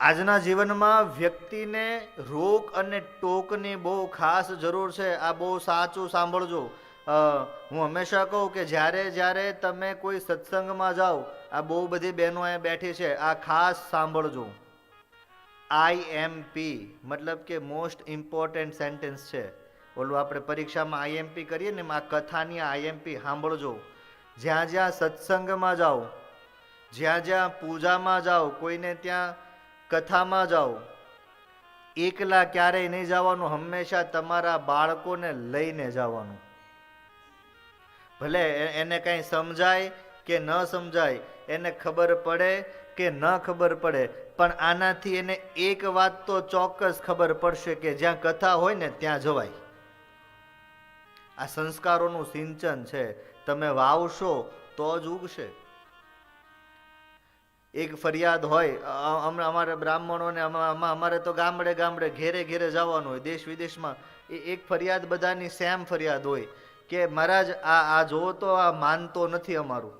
આજના જીવનમાં વ્યક્તિને રોક અને ટોકની બહુ ખાસ જરૂર છે. આ બહુ સાચું સાંભળજો. હું હંમેશા કહું કે જ્યારે જ્યારે તમે કોઈ સત્સંગમાં જાઓ, આ બહુ બધી બહેનો અહીંયા બેઠી છે. આ ખાસ સાંભળજો. આઈ એમ પી મતલબ કે મોસ્ટ ઇમ્પોર્ટન્ટ સેન્ટેન્સ છે. ઓલું આપણે પરીક્ષામાં આઈએમપી કરીએ ને આ કથાની આઈએમપી સાંભળજો. જ્યાં જ્યાં સત્સંગમાં જાઓ, જ્યાં જ્યાં પૂજામાં જાઓ, કોઈને ત્યાં કથામાં જાઓ. એકલા ક્યારેય નહીં જવાનું, હંમેશા તમારા બાળકોને લઈને જવાનું. ભલે એને કંઈ સમજાય કે ન સમજાય, એને ખબર પડે કે ન ખબર પડે, પણ આનાથી એને એક વાત તો ચોક્કસ ખબર પડશે કે જ્યાં કથા હોય ને ત્યાં જવાય. આ સંસ્કારોનું સિંચન છે. તમે વાવશો તો જ ઉગશે. એક ફરિયાદ હોય અમારે બ્રાહ્મણોને અમા- અમા- અમારે તો ગામડે ગામડે ઘેરે ઘેરે જવાનું હોય, દેશ વિદેશમાં. એ એક ફરિયાદ બધાની સેમ ફરિયાદ હોય કે મહારાજ, આ આ જોવો તો આ માનતો નથી અમારું.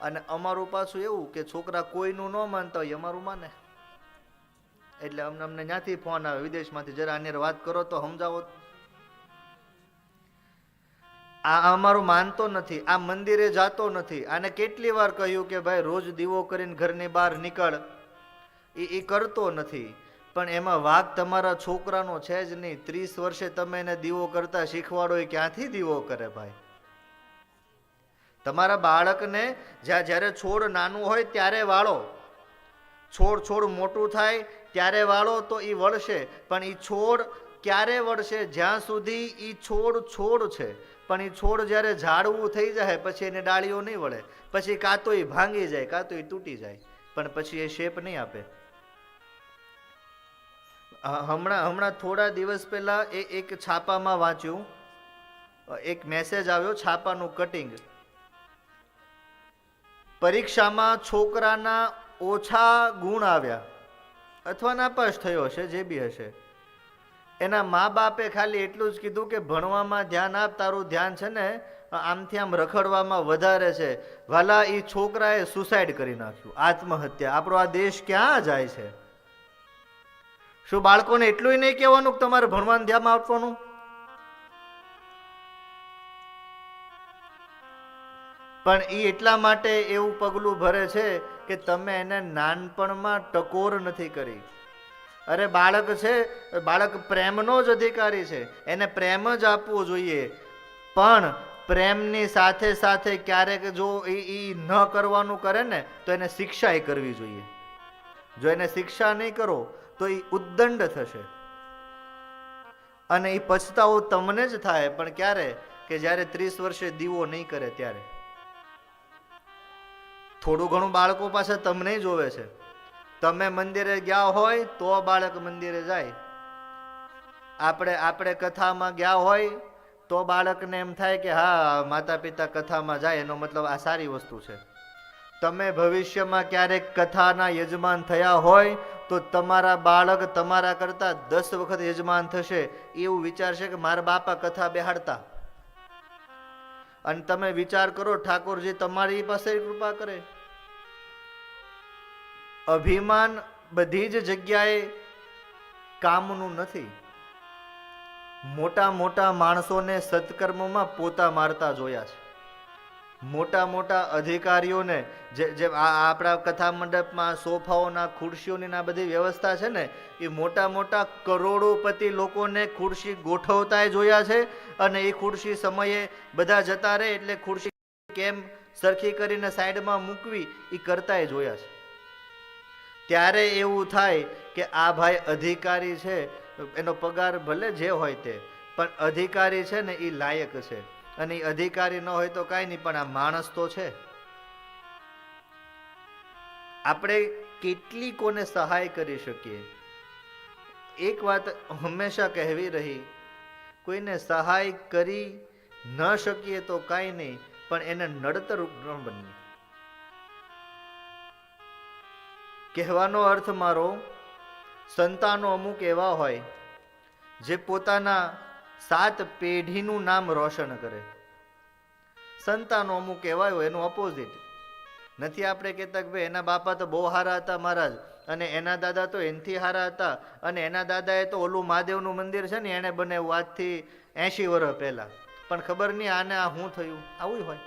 અને અમારું પાછું એવું કે છોકરા કોઈનું ન માનતા હોય, અમારું માને. એટલે અમને અમને ત્યાંથી ફોન આવે, વિદેશમાંથી જરા આની વાત કરો તો સમજાવો. આ અમારું માનતો નથી, આ મંદિરે જાતો નથી. આને કેટલી વાર કહ્યું કે ભાઈ રોજ દીવો કરીને ઘરની બહાર નીકળ. એ એ કરતો નથી. પણ એમાં વાઘ તમારા છોકરાનો છે જ નહીં. ત્રીસ વર્ષે તમે એને દીવો કરતા શીખવાડો એ ક્યાંથી દીવો કરે ભાઈ? તમારા બાળકને જ્યાં જ્યારે છોડ નાનું હોય ત્યારે વાળો. છોડ છોડ મોટું થાય ત્યારે વાળો તો એ વળશે. પણ એ છોડ ક્યારે વળશે? જ્યાં સુધી એ છોડ છોડ છે. પણ એ છોડ જ્યારે ઝાડવું થઈ જાય, પછી એને ડાળીઓ નહીં વળે. પછી કાં તો એ ભાંગી જાય, કાં તો એ તૂટી જાય, પણ પછી એ શેપ નહીં આપે. હમણાં હમણાં થોડા દિવસ પહેલા એ એક છાપામાં વાંચ્યું. એક મેસેજ આવ્યો છાપાનું કટિંગ પરીક્ષામાં છોકરાના ઓછા ગુણ આવ્યા. અથવા નાપાસ થયો હશે, જે બી હશે. એના મા બાપે ખાલી એટલું જ કીધું કે ભણવામાં ધ્યાન આપ, તારું ધ્યાન છે ને, આમથી આમ રખડવામાં વધારે છે. વાલા એ છોકરાએ સુસાઇડ કરી નાખ્યું, આત્મહત્યા. આપણો આ દેશ ક્યાં જાય છે? શું બાળકોને એટલું નહીં કહેવાનું કે તમારે ભણવાનું ધ્યાન આપવાનું? પણ એ એટલા માટે એવું પગલું ભરે છે કે તમે એને નાનપણમાં ટકોર નથી કરી. અરે બાળક છે, બાળક પ્રેમનો જ અધિકારી છે. એને પ્રેમ જ આપવો જોઈએ. પણ પ્રેમની સાથે સાથે ક્યારેક જો એ ન કરવાનું કરે ને, તો એને શિક્ષા એ કરવી જોઈએ. જો એને શિક્ષા નહીં કરો, તો એ ઉદ્દંડ થશે. અને એ પછતાવો તમને જ થાય, પણ ક્યારે? કે જ્યારે ત્રીસ વર્ષે દીવો નહીં કરે ત્યારે. થોડું ઘણું બાળકો પાસે તમને જોવે છે. તમે મંદિરે ગયા હોય તો બાળક મંદિરે જાય. આપણે આપણે કથામાં ગયા હોય તો બાળકને એમ થાય કે હા માતા પિતા કથામાં જાય, એનો મતલબ આ સારી વસ્તુ છે. તમે ભવિષ્યમાં ક્યારેક કથાના યજમાન થયા હોય તો તમારા બાળક તમારા કરતા દસ વખત યજમાન થશે, એવું વિચારશે કે મારા બાપા કથા બેહાડતા. અને તમે વિચાર કરો ઠાકોરજી તમારી પાસે કૃપા કરે. અભિમાન બધી જ જગ્યાએ કામનું નથી. મોટા મોટા માણસોને સત્કર્મમાં પોતા મારતા જોયા છે. મોટા મોટા અધિકારીઓને જે જે આ આપણા કથા મંડપમાં સોફાઓના ખુરશીઓની ને બધી વ્યવસ્થા છે ને, એ મોટા મોટા કરોડોપતિ લોકોને ખુરશી ગોઠવતાય જોયા છે અને એ ખુરશી સમયે બધા જતા રહે એટલે ખુરશી કેમ સરખી કરીને સાઈડમાં મૂકવી, એ કરતાય જોયા છે. ત્યારે એવું થાય કે આ ભાઈ અધિકારી છે, એનો પગાર ભલે જે હોય તે, પણ અધિકારી છે ને એ લાયક છે. અને અધિકારી ન હોય તો કાંઈ નહીં, પણ આ માણસ તો છે. આપણે કેટલી કોને સહાય કરી શકીએ? એક વાત હંમેશા કહેવી રહી, કોઈને સહાય કરી ન શકીએ તો કાંઈ નહીં, પણ એને નડતર ન બનીએ. કહેવાનો અર્થ મારો, સંતાનો અમુક એવા હોય, જે પોતાના સાત પેઢીનું નામ રોશન કરે. સંતાનો અમુક એવા હોય, એનું ઓપોઝિટ નથી આપણે કહેતા કે ભાઈ, એના બાપા તો બહુ સારા હતા મહારાજ, અને એના દાદા તો એનથી હારા હતા, અને એના દાદાએ તો ઓલું મહાદેવનું મંદિર છે ને એણે બનાવ્યું આજથી એંશી વર્ષ પહેલાં. પણ ખબર નહીં આને આ શું થયું? આવું હોય.